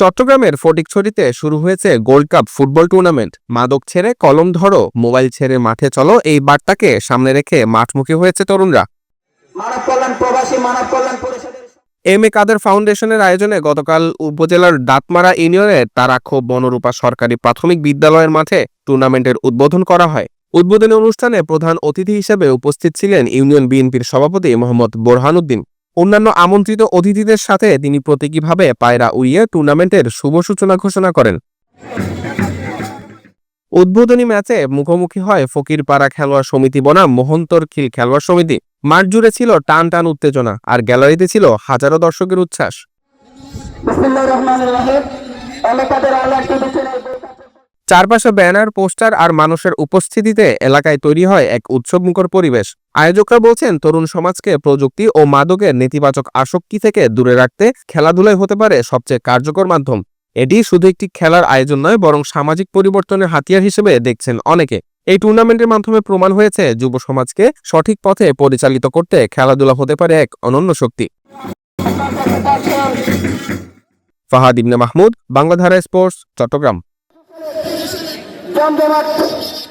চট্টগ্রামের ফটিকছড়িতে শুরু হয়েছে গোল্ড কাপ ফুটবল টুর্নামেন্ট। মাদক ছেড়ে কলম ধরো মোবাইল ছেড়ে মাঠে চলো এই বার্তাকে সামনে রেখে মাঠমুখী হয়েছে তরুণরা। মানব কল্যাণ প্রবাসী মানব কল্যাণ পরিষদের এম এ কাদের ফাউন্ডেশনের আয়োজনে গতকাল উপজেলার দাঁতমারা ইউনিয়নের তারাখো বনরূপা সরকারি প্রাথমিক বিদ্যালয়ের মাঠে টুর্নামেন্টের উদ্বোধন করা হয়। উদ্বোধনী অনুষ্ঠানে প্রধান অতিথি হিসেবে উপস্থিত ছিলেন ইউনিয়ন বিএনপির সভাপতি মোহাম্মদ বোরহানুদ্দিন অন্যান্য আমন্ত্রিত অতিথিদের সাথে তিনি প্রতীকীভাবে পায়রা উড়িয়ে টুর্নামেন্টের শুভ সূচনা ঘোষণা করেন। উদ্বোধনী ম্যাচে মুখোমুখি হয় ফকিরপাড়া খেলোয়াড় সমিতি বনাম মোহন্তর খিল খেলোয়াড় সমিতি। মাঠ জুড়ে ছিল টান টান উত্তেজনা, আর গ্যালারিতে ছিল হাজারো দর্শকের উচ্ছ্বাস। চারপাশে ব্যানার, পোস্টার আর মানুষের উপস্থিতিতে এলাকায় তৈরি হয় এক উৎসবমুখর পরিবেশ। আয়োজকরা বলছেন, তরুণ সমাজকে প্রযুক্তি ও মাদকের নেতিবাচক আসক্তি থেকে দূরে রাখতে খেলাধুলাই হতে পারে সবচেয়ে কার্যকর মাধ্যম। এটি শুধু একটি খেলার আয়োজন নয়, বরং সামাজিক পরিবর্তনের হাতিয়ার হিসেবে দেখছেন অনেকে। এই টুর্নামেন্টের মাধ্যমে প্রমাণ হয়েছে, যুব সমাজকে সঠিক পথে পরিচালিত করতে খেলাধুলা হতে পারে এক অনন্য শক্তি। Fahad Ibne Mahmud, Bangladhara sports, Chattogram. Can Domaktır.